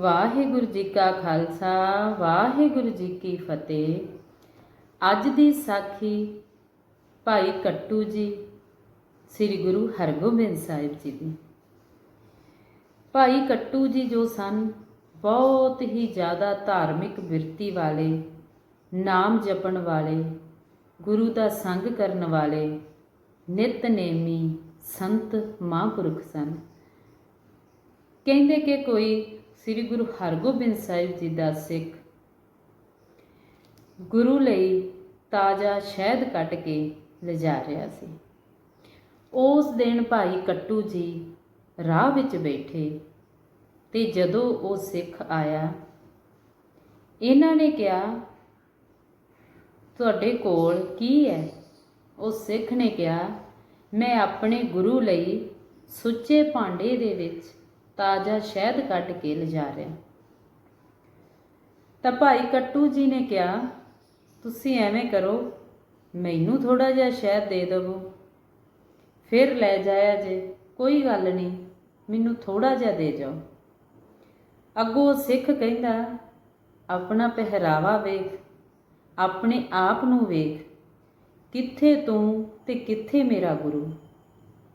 ਵਾਹਿਗੁਰੂ ਜੀ ਕਾ ਖਾਲਸਾ, ਵਾਹਿਗੁਰੂ ਜੀ ਕੀ ਫਤਿਹ। ਅੱਜ ਦੀ ਸਾਖੀ ਭਾਈ ਕੱਟੂ ਜੀ, ਸ੍ਰੀ ਗੁਰੂ ਹਰਗੋਬਿੰਦ ਸਾਹਿਬ ਜੀ ਦੀ। ਭਾਈ ਕੱਟੂ ਜੀ ਜੋ ਸਨ, ਬਹੁਤ ਹੀ ਜ਼ਿਆਦਾ ਧਾਰਮਿਕ ਬਿਰਤੀ ਵਾਲੇ, ਨਾਮ ਜਪਣ ਵਾਲੇ, ਗੁਰੂ ਦਾ ਸੰਗ ਕਰਨ ਵਾਲੇ ਨਿਤਨੇਮੀ ਸੰਤ ਮਹਾਂਪੁਰਖ ਸਨ। ਕਹਿੰਦੇ ਕਿ ਕੋਈ ਸ੍ਰੀ ਗੁਰੂ ਹਰਗੋਬਿੰਦ ਸਾਹਿਬ ਜੀ ਦਾ ਸਿੱਖ ਗੁਰੂ ਲਈ ਤਾਜ਼ਾ ਸ਼ਹਿਦ ਕੱਟ ਕੇ ਲਿਜਾ ਰਿਹਾ ਸੀ। ਉਸ ਦਿਨ ਭਾਈ ਕੱਟੂ ਜੀ ਰਾਹ ਵਿੱਚ ਬੈਠੇ ਤੇ ਜਦੋਂ ਉਹ ਸਿੱਖ ਆਇਆ, ਇਹਨਾਂ ਨੇ ਕਿਹਾ, ਤੁਹਾਡੇ ਕੋਲ ਕੀ ਹੈ? ਉਹ ਸਿੱਖ ਨੇ ਕਿਹਾ, ਮੈਂ ਆਪਣੇ ਗੁਰੂ ਲਈ ਸੁੱਚੇ ਭਾਂਡੇ ਦੇ ਵਿੱਚ ਤਾਜ਼ਾ ਸ਼ਹਿਦ ਕੱਢ ਕੇ ਲਿਜਾ ਰਿਹਾ। ਤਾਂ ਭਾਈ ਕੱਟੂ ਜੀ ਨੇ ਕਿਹਾ, ਤੁਸੀਂ ਐਵੇਂ ਕਰੋ, ਮੈਨੂੰ ਥੋੜਾ ਜਿਹਾ ਸ਼ਹਿਦ ਦੇ ਦੇਵੋ। ਫਿਰ ਲੈ ਜਾਇਆ ਜੇ, ਕੋਈ ਗੱਲ ਨਹੀਂ, ਮੈਨੂੰ ਥੋੜਾ ਜਿਹਾ ਦੇ ਜਾਓ। ਅੱਗੋਂ ਸਿੱਖ ਕਹਿੰਦਾ, ਆਪਣਾ ਪਹਿਰਾਵਾ ਵੇਖ, ਆਪਣੇ ਆਪ ਨੂੰ ਵੇਖ, ਕਿੱਥੇ ਤੂੰ ਤੇ ਕਿੱਥੇ ਮੇਰਾ ਗੁਰੂ?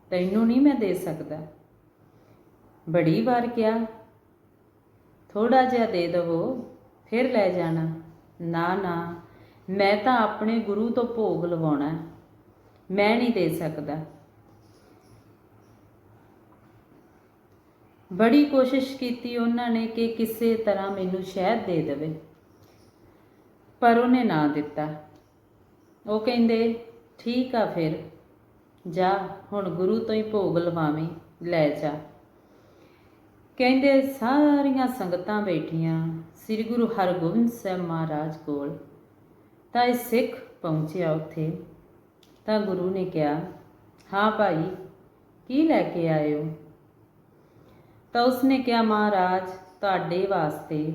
ਤੈਨੂੰ ਨਹੀਂ ਮੈਂ ਦੇ ਸਕਦਾ। ਬੜੀ ਵਾਰ ਕਿਹਾ ਥੋੜਾ ਜਿਹਾ ਦੇ ਦਵੋ, ਫਿਰ ਲੈ ਜਾਣਾ। ਨਾ ਨਾ, ਮੈਂ ਤਾਂ ਆਪਣੇ ਗੁਰੂ ਤੋਂ ਭੋਗ ਲਵਾਉਣਾ ਮੈਂ ਨਹੀਂ ਦੇ ਸਕਦਾ। ਬੜੀ ਕੋਸ਼ਿਸ਼ ਕੀਤੀ ਉਹਨਾਂ ਨੇ ਕਿ ਕਿਸੇ ਤਰ੍ਹਾਂ ਮੈਨੂੰ ਸ਼ਹਿਦ ਦੇ ਦੇਵੇ, ਪਰ ਉਹਨੇ ਨਾ ਦਿੱਤਾ। ਉਹ ਕਹਿੰਦੇ, ਠੀਕ ਆ ਫਿਰ, ਜਾ, ਹੁਣ ਗੁਰੂ ਤੋਂ ਹੀ ਭੋਗ ਲਵਾਵੇਂ, ਲੈ ਜਾ। ਕਹਿੰਦੇ ਸਾਰੀਆਂ ਸੰਗਤਾਂ ਬੈਠੀਆਂ ਸ੍ਰੀ ਗੁਰੂ ਹਰਗੋਬਿੰਦ ਸਾਹਿਬ ਮਹਾਰਾਜ ਕੋਲ। ਤਾਂ ਇਹ ਸਿੱਖ ਪਹੁੰਚਿਆ ਉੱਥੇ। ਤਾਂ ਗੁਰੂ ਨੇ ਕਿਹਾ, ਹਾਂ ਭਾਈ, ਕੀ ਲੈ ਕੇ ਆਏ ਹੋ ਤਾਂ ਉਸਨੇ ਕਿਹਾ, ਮਹਾਰਾਜ, ਤੁਹਾਡੇ ਵਾਸਤੇ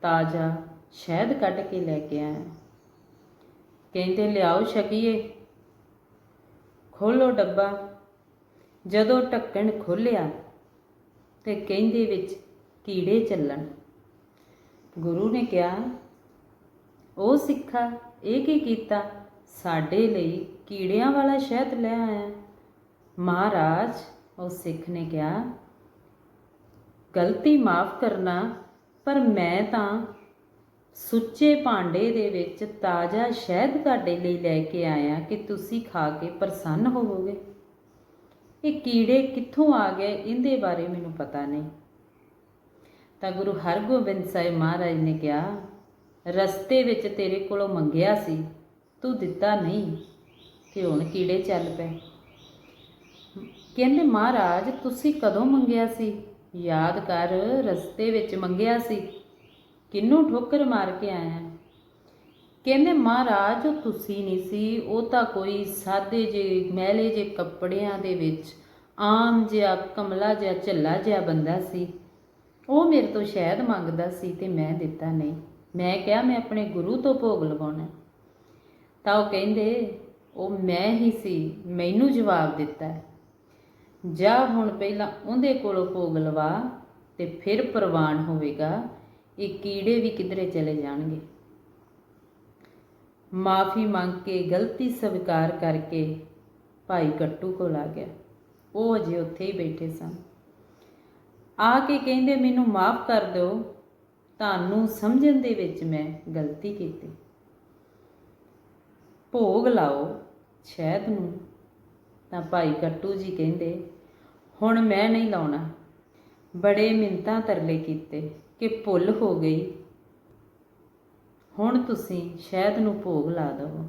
ਤਾਜ਼ਾ ਸ਼ਹਿਦ ਕੱਢ ਕੇ ਲੈ ਕੇ ਆਇਆ ਕਹਿੰਦੇ, ਲਿਆਓ ਛਕੀਏ ਖੋਲੋ ਡੱਬਾ। ਜਦੋਂ ਢੱਕਣ ਖੋਲਿਆ ਤੇ ਕਹਿੰਦੇ ਵਿੱਚ ਕੀੜੇ ਚੱਲਣ। ਗੁਰੂ ਨੇ ਕਿਹਾ, ਉਹ ਸਿੱਖਾ, ਇਹ ਕੀ ਕੀਤਾ? ਸਾਡੇ ਲਈ ਕੀੜਿਆਂ ਵਾਲਾ ਸ਼ਹਿਦ ਲੈ ਆਇਆ। ਮਹਾਰਾਜ, ਉਹ ਸਿੱਖ ਨੇ ਕਿਹਾ, ਗਲਤੀ ਮਾਫ ਕਰਨਾ, ਪਰ ਮੈਂ ਤਾਂ ਸੁੱਚੇ ਭਾਂਡੇ ਦੇ ਵਿੱਚ ਤਾਜ਼ਾ ਸ਼ਹਿਦ ਤੁਹਾਡੇ ਲਈ ਲੈ ਕੇ ਆਇਆ ਕਿ ਤੁਸੀਂ ਖਾ ਕੇ ਪ੍ਰਸੰਨ ਹੋਵੋਗੇ। ਇਹ ਕੀੜੇ ਕਿੱਥੋਂ ਆ ਗਏ? ਇਹਦੇ ਬਾਰੇ ਮੈਨੂੰ ਪਤਾ ਨਹੀਂ। ਤਾਂ ਗੁਰੂ ਹਰਗੋਬਿੰਦ ਸਾਹਿਬ ਮਹਾਰਾਜ ਨੇ ਕਿਹਾ, ਰਸਤੇ ਵਿੱਚ ਤੇਰੇ ਕੋਲੋਂ ਮੰਗਿਆ ਸੀ, ਤੂੰ ਦਿੱਤਾ ਨਹੀਂ ਕਿ ਹੁਣ ਕੀੜੇ ਚੱਲ ਪਏ। ਕਹਿੰਦੇ, ਮਹਾਰਾਜ, ਤੁਸੀਂ ਕਦੋਂ ਮੰਗਿਆ ਸੀ? ਯਾਦ ਕਰ, ਰਸਤੇ ਵਿੱਚ ਮੰਗਿਆ ਸੀ। ਕਿੰਨੂੰ ਠੋਕਰ ਮਾਰ ਕੇ ਆਇਆ? ਕਹਿੰਦੇ, ਮਹਾਰਾਜ ਉਹ ਤੁਸੀਂ ਨਹੀਂ ਸੀ। ਉਹ ਤਾਂ ਕੋਈ ਸਾਦੇ ਜੇ ਮਹਿਲੇ ਜੇ ਕੱਪੜਿਆਂ ਦੇ ਵਿੱਚ ਆਮ ਜਿਹਾ, ਕਮਲਾ ਜਿਹਾ, ਝੱਲਾ ਜਿਹਾ ਬੰਦਾ ਸੀ। ਉਹ ਮੇਰੇ ਤੋਂ ਸ਼ਹਿਦ ਮੰਗਦਾ ਸੀ ਤੇ ਮੈਂ ਦਿੱਤਾ ਨਹੀਂ। ਮੈਂ ਕਿਹਾ, ਮੈਂ ਆਪਣੇ ਗੁਰੂ ਤੋਂ ਭੋਗ ਲਵਾਉਣਾ ਤਾਂ ਉਹ ਕਹਿੰਦੇ, ਉਹ ਮੈਂ ਹੀ ਸੀ, ਮੈਨੂੰ ਜਵਾਬ ਦਿੱਤਾ ਜਾ ਹੁਣ ਪਹਿਲਾਂ ਉਹਦੇ ਕੋਲੋਂ ਭੋਗ ਲਵਾ ਤੇ ਫਿਰ ਪ੍ਰਵਾਨ ਹੋਵੇਗਾ। ਇਹ ਕੀੜੇ ਵੀ ਕਿਧਰੇ ਚਲੇ ਜਾਣਗੇ। ਮਾਫੀ ਮੰਗ ਕੇ ਗਲਤੀ ਸਵੀਕਾਰ ਕਰਕੇ ਭਾਈ ਕੱਟੂ ਕੋਲ ਆ ਗਿਆ। ਉਹ ਅਜੇ ਉੱਥੇ ਹੀ ਬੈਠੇ ਸਨ। ਆ ਕੇ ਕਹਿੰਦੇ, ਮੈਨੂੰ ਮਾਫ ਕਰ ਦਿਓ। ਤੁਹਾਨੂੰ ਸਮਝਣ ਦੇ ਵਿੱਚ ਮੈਂ ਗਲਤੀ ਕੀਤੀ। ਭੋਗ ਲਾਓ ਸ਼ਹਿਦ ਨੂੰ। ਤਾਂ ਭਾਈ ਕੱਟੂ ਜੀ ਕਹਿੰਦੇ, ਹੁਣ ਮੈਂ ਨਹੀਂ ਲਾਉਣਾ। ਬੜੇ ਮਿੰਤਾਂ ਤਰਲੇ ਕੀਤੇ ਕਿ ਭੁੱਲ ਹੋ ਗਈ। ਹੁਣ ਤੁਸੀਂ ਸ਼ਹਿਦ ਨੂੰ ਭੋਗ ਲਾ ਦਿਓ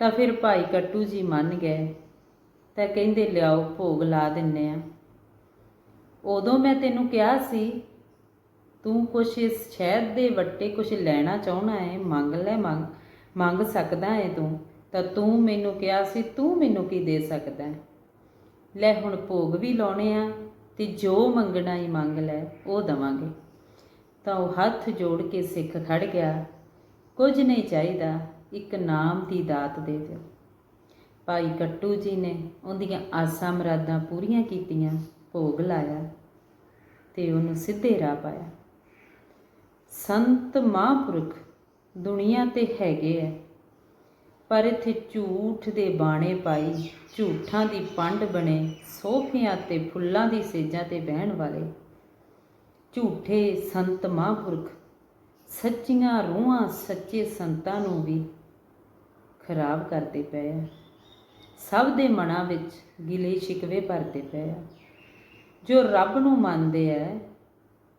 ਤਾਂ ਫਿਰ ਭਾਈ ਕੱਟੂ ਜੀ ਮੰਨ ਗਏ, ਤਾਂ ਕਹਿੰਦੇ, ਲਿਆਓ, ਭੋਗ ਲਾ ਦਿੰਨੇ ਆ। ਉਦੋਂ ਮੈਂ ਤੈਨੂੰ ਕਿਹਾ ਸੀ, ਤੂੰ ਕੁਛ ਇਸ ਸ਼ਹਿਦ ਦੇ ਵੱਟੇ ਕੁਛ ਲੈਣਾ ਚਾਹਣਾ ਹੈ ਮੰਗ ਲੈ, ਮੰਗ ਮੰਗ ਸਕਦਾ ਹੈ ਤੂੰ। ਤਾਂ ਤੂੰ ਮੈਨੂੰ ਕਿਹਾ ਸੀ, ਤੂੰ ਮੈਨੂੰ ਕੀ ਦੇ ਸਕਦਾ ਲੈ ਹੁਣ ਭੋਗ ਵੀ ਲਾਉਣੇ ਆ ਤੇ ਜੋ ਮੰਗਣਾ ਹੀ ਮੰਗ ਲੈ, ਉਹ ਦਵਾਂਗੇ। ਤਾਂ ਉਹ ਹੱਥ ਜੋੜ ਕੇ ਸਿੱਖ ਖੜ ਗਿਆ। ਕੁਝ ਨਹੀਂ ਚਾਹੀਦਾ, ਇੱਕ ਨਾਮ ਦੀ ਦਾਤ ਦੇ ਦਿਓ ਭਾਈ ਕੱਟੂ ਜੀ ਨੇ ਉਹਦੀਆਂ ਆਸਾਂ ਮਰਾਦਾਂ ਪੂਰੀਆਂ ਕੀਤੀਆਂ, ਭੋਗ ਲਾਇਆ ਤੇ ਉਹਨੂੰ ਸਿੱਧੇ ਰਾਹ ਪਾਇਆ। ਸੰਤ ਮਹਾਂਪੁਰਖ ਦੁਨੀਆ ਤੇ ਹੈਗੇ ਐ, ਪਰ ਇੱਥੇ ਝੂਠ ਦੇ ਬਾਣੇ ਪਾਈ, ਝੂਠਾਂ ਦੀ ਪੰਡ ਬਣੇ, ਸੋਫਿਆਂ ਤੇ ਫੁੱਲਾਂ ਦੀ ਸੇਜਾਂ ਤੇ ਬਹਿਣ ਵਾਲੇ ਝੂਠੇ ਸੰਤ ਮਹਾਂਪੁਰਖ, ਸੱਚੀਆਂ ਰੂਹਾਂ ਸੱਚੇ ਸੰਤਾਂ ਨੂੰ ਵੀ ਖਰਾਬ ਕਰਦੇ ਪਏ ਆ। ਸਭ ਦੇ ਮਨਾਂ ਵਿੱਚ ਗਿਲੇ ਸ਼ਿਕਵੇ ਭਰਦੇ ਪਏ ਆ। ਜੋ ਰੱਬ ਨੂੰ ਮੰਨਦੇ ਆ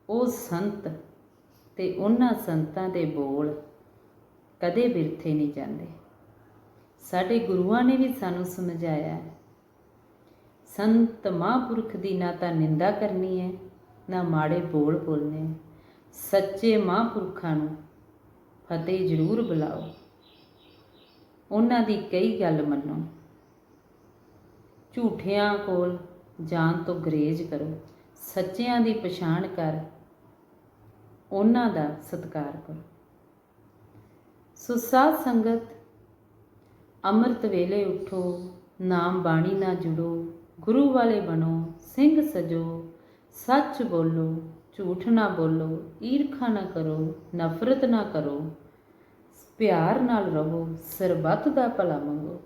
ਉਹ ਸੰਤ ਤੇ ਉਹਨਾਂ ਸੰਤਾਂ ਦੇ ਬੋਲ ਕਦੇ ਬਿਰਥੇ ਨਹੀਂ ਜਾਂਦੇ। ਸਾਡੇ ਗੁਰੂਆਂ ਨੇ ਵੀ ਸਾਨੂੰ ਸਮਝਾਇਆ, ਸੰਤ ਮਹਾਂਪੁਰਖ ਦੀ ਨਾ ਤਾਂ ਨਿੰਦਾ ਕਰਨੀ ਹੈ ਨਾ ਮਾੜੇ ਬੋਲ ਬੋਲਨੇ। ਸੱਚੇ ਮਹਾਂਪੁਰਖਾਂ ਨੂੰ ਫਤਿਹ ਜ਼ਰੂਰ ਬੁਲਾਓ। ਉਹਨਾਂ ਦੀ ਕਈ ਗੱਲ ਮੰਨੋ। ਝੂਠਿਆਂ ਕੋਲ ਜਾਣ ਤੋਂ ਗਰੇਜ ਕਰੋ। ਸੱਚਿਆਂ ਦੀ ਪਛਾਣ ਕਰ ਉਹਨਾਂ ਦਾ ਸਤਿਕਾਰ ਕਰੋ। ਸੋ ਸਾਧ ਸੰਗਤ, ਅੰਮ੍ਰਿਤ ਵੇਲੇ ਉਠੋ, ਨਾਮ ਬਾਣੀ ਨਾਲ ਜੁੜੋ, ਗੁਰੂ ਵਾਲੇ ਬਣੋ, ਸਿੰਘ ਸਜੋ ਸੱਚ ਬੋਲੋ, ਝੂਠ ਨਾ ਬੋਲੋ, ਈਰਖਾ ਨਾ ਕਰੋ, ਨਫ਼ਰਤ ਨਾ ਕਰੋ। ਪਿਆਰ ਨਾਲ ਰਹੋ, ਸਰਬੱਤ ਦਾ ਭਲਾ ਮੰਗੋ।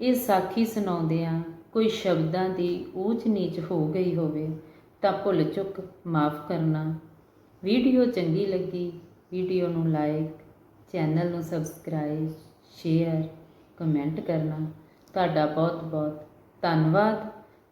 ਇਹ ਸਾਖੀ ਸੁਣਾਉਂਦਿਆਂ ਕੋਈ ਸ਼ਬਦਾਂ ਦੀ ਊਚ ਨੀਚ ਹੋ ਗਈ ਹੋਵੇ ਤਾਂ ਭੁੱਲ ਚੁੱਕ ਮਾਫ ਕਰਨਾ। ਵੀਡੀਓ ਚੰਗੀ ਲੱਗੀ, ਵੀਡੀਓ ਨੂੰ ਲਾਈਕ, ਚੈਨਲ ਨੂੰ ਸਬਸਕ੍ਰਾਈਬ, ਸ਼ੇਅਰ, ਕਮੈਂਟ ਕਰਨਾ। ਤੁਹਾਡਾ ਬਹੁਤ ਬਹੁਤ ਧੰਨਵਾਦ।